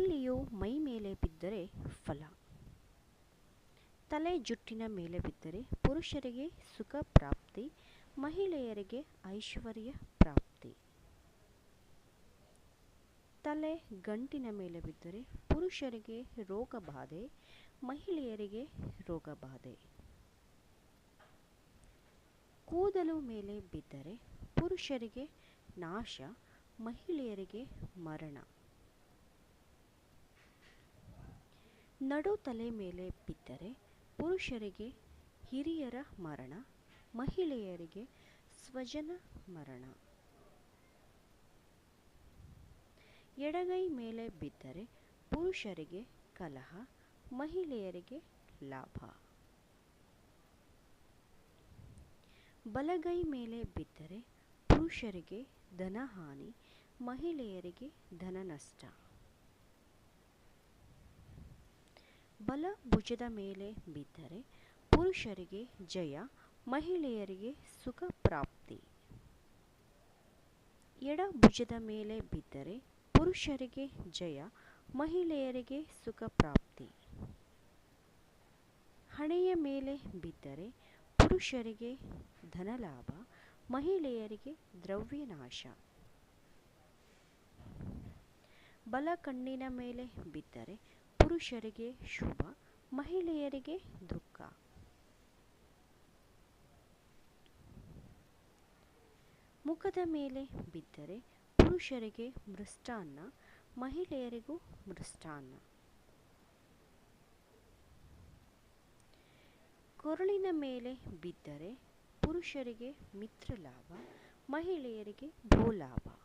ಬಲ್ಲಿಯು ಮೈ ಮೇಲೆ ಬಿದ್ದರೆ ಫಲ. ತಲೆ ಜುಟ್ಟಿನ ಮೇಲೆ ಬಿದ್ದರೆ ಪುರುಷರಿಗೆ ಸುಖ ಪ್ರಾಪ್ತಿ, ಮಹಿಳೆಯರಿಗೆ ಐಶ್ವರ್ಯ ಪ್ರಾಪ್ತಿ. ತಲೆ ಗಂಟಿನ ಮೇಲೆ ಬಿದ್ದರೆ ಪುರುಷರಿಗೆ ರೋಗ ಬಾಧೆ, ಮಹಿಳೆಯರಿಗೆ ರೋಗ ಬಾಧೆ. ಕೂದಲು ಮೇಲೆ ಬಿದ್ದರೆ ಪುರುಷರಿಗೆ ನಾಶ, ಮಹಿಳೆಯರಿಗೆ ಮರಣ. ನಡು ತಲೆ ಮೇಲೆ ಬಿದ್ದರೆ ಪುರುಷರಿಗೆ ಹಿರಿಯರ ಮರಣ, ಮಹಿಳೆಯರಿಗೆ ಸ್ವಜನ ಮರಣ. ಎಡಗೈ ಮೇಲೆ ಬಿದ್ದರೆ ಪುರುಷರಿಗೆ ಕಲಹ, ಮಹಿಳೆಯರಿಗೆ ಲಾಭ. ಬಲಗೈ ಮೇಲೆ ಬಿದ್ದರೆ ಪುರುಷರಿಗೆ ಧನಹಾನಿ, ಮಹಿಳೆಯರಿಗೆ ಧನ ನಷ್ಟ ಬಲ ಭುಜದ ಮೇಲೆ ಬಿದ್ದರೆ ಪುರುಷರಿಗೆ ಜಯ, ಮಹಿಳೆಯರಿಗೆ ಸುಖ ಪ್ರಾಪ್ತಿ. ಎಡ ಭುಜದ ಮೇಲೆ ಬಿದ್ದರೆ ಪುರುಷರಿಗೆ ಜಯ, ಮಹಿಳೆಯರಿಗೆ ಸುಖ ಪ್ರಾಪ್ತಿ. ಹಣೆಯ ಮೇಲೆ ಬಿದ್ದರೆ ಪುರುಷರಿಗೆ ಧನಲಾಭ, ಮಹಿಳೆಯರಿಗೆ ದ್ರವ್ಯನಾಶ. ಬಲ ಕಣ್ಣಿನ ಮೇಲೆ ಬಿದ್ದರೆ ಪುರುಷರಿಗೆ ಶುಭ, ಮಹಿಳೆಯರಿಗೆ ದುಃಖ. ಮುಖದ ಮೇಲೆ ಬಿದ್ದರೆ ಪುರುಷರಿಗೆ ಮೃಷ್ಟಾನ್ನ, ಮಹಿಳೆಯರಿಗೂ ಮೃಷ್ಟಾನ್ನ. ಕೊರಳಿನ ಮೇಲೆ ಬಿದ್ದರೆ ಪುರುಷರಿಗೆ ಮಿತ್ರಲಾಭ, ಮಹಿಳೆಯರಿಗೆ ಭೂಲಾಭ.